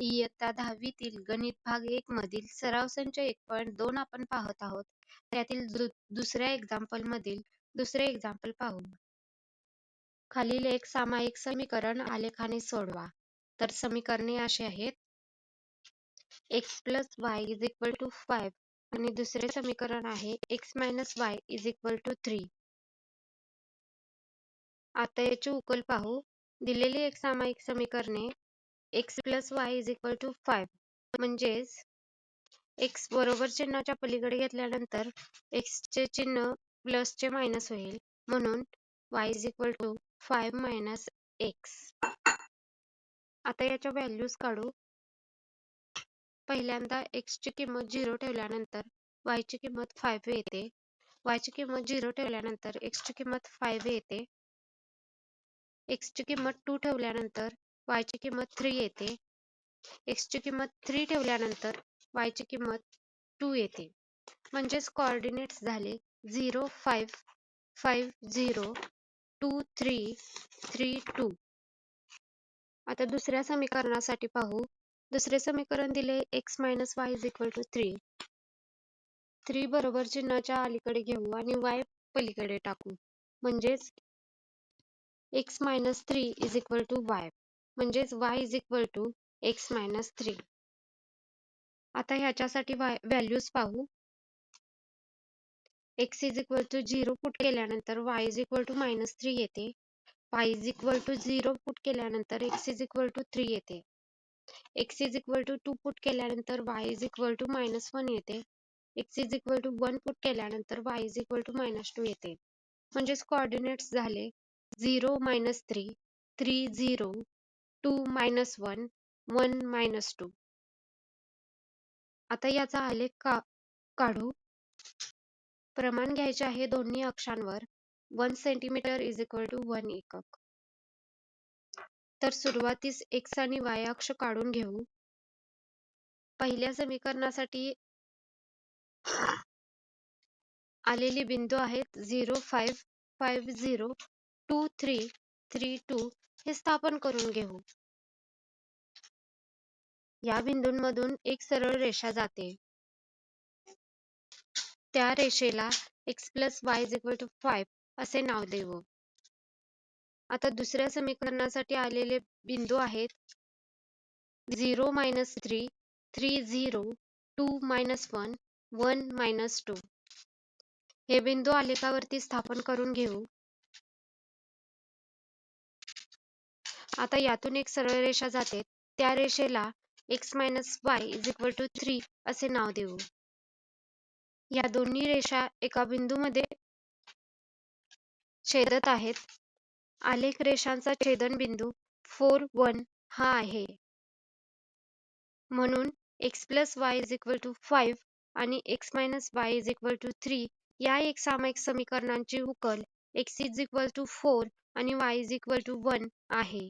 इयत्ता दहावीतील गणित भाग एक मधील सराव संच एक पॉईंट दोन आपण पाहत आहोत. त्यातील दु दुसऱ्या एक्झाम्पल मधील दुसरे एक्झाम्पल पाहू. खालील एक सामायिक समीकरण आलेखाने सोडवा. तर समीकरणे अशी आहेत. X plus y is equal to five आणि दुसरे समीकरण आहे x minus y is equal to three आता याची उकल पाहू. दिलेली एक सामायिक समीकरणे x plus y is equal to five म्हणजेच एक्स बरोबर चिन्हाच्या पलीकडे घेतल्यानंतर एक्स चे चिन्ह प्लस चे मायनस होईल. म्हणून y is equal to five minus x. आता याच्या व्हॅल्यूज काढू. पहिल्यांदा एक्स ची किंमत झिरो ठेवल्यानंतर वाय ची किंमत फाईव्ह येते. वाय ची किंमत झिरो ठेवल्यानंतर एक्स ची किंमत फाईव्ह येते. एक्स ची किंमत टू ठेवल्यानंतर y ची किंमत 3 येते. X ची किंमत 3 ठेवल्यानंतर y ची किंमत 2 येते. म्हणजेच कोऑर्डिनेट्स झाले 0 5 5 0 2 3 3 2 आता दुसऱ्या समीकरणासाठी पाहू. दुसरे समीकरण दिले x y 3 3 बरोबर चिन्हाच्या अलीकडे घेऊ आणि y पलीकडे टाकू. म्हणजेच x minus 3 is equal to y. म्हणजेच y is equal to x minus 3 आता ह्याच्यासाठी व्हॅल्यूज पाहू x is equal to 0 put केल्यानंतर y is equal to minus 3 येते y is equal to 0 put केल्यानंतर x is equal to 3 येते x is equal to 2 put केल्यानंतर y is equal to minus 1 येते x is equal to 1 put केल्यानंतर y is equal to minus 2 येते म्हणजेच coordinates झाले 0 minus 3 3 0 two minus one one minus two. आता याचा आलेख का काढू? प्रमाण घ्यायचे आहे दोन्ही अक्षांवर. One centimetre is equal to one एकक. तर सुरुवातीस एक्स आणि वाय अक्ष काढून घेऊ. पहिल्या समीकरणासाठी आलेली बिंदू आहेत zero five five zero two three three two हे स्थापन करून घेऊ. या बिंदूंमधून एक सरळ रेषा जाते. त्या रेषेला x plus y is equal to five असे नाव देऊ आता दुसऱ्या समीकरणासाठी आलेले बिंदू आहेत. Zero minus three three zero two minus one one minus two हे बिंदू आलेखावरती स्थापन करून घेऊ. आता यातून एक सरळ रेषा जाते. त्या रेषेला x minus y is equal to three असे नाव देऊ. या दोन्ही रेषा एका बिंदूमध्ये छेदत आहेत. आलेख रेषांचा छेदन बिंदू फोर वन हा आहे. म्हणून x plus y is equal to five आणि x minus y is equal to three या एक सामायिक समीकरणांची उकल x is equal to four आणि y is equal to one आहे.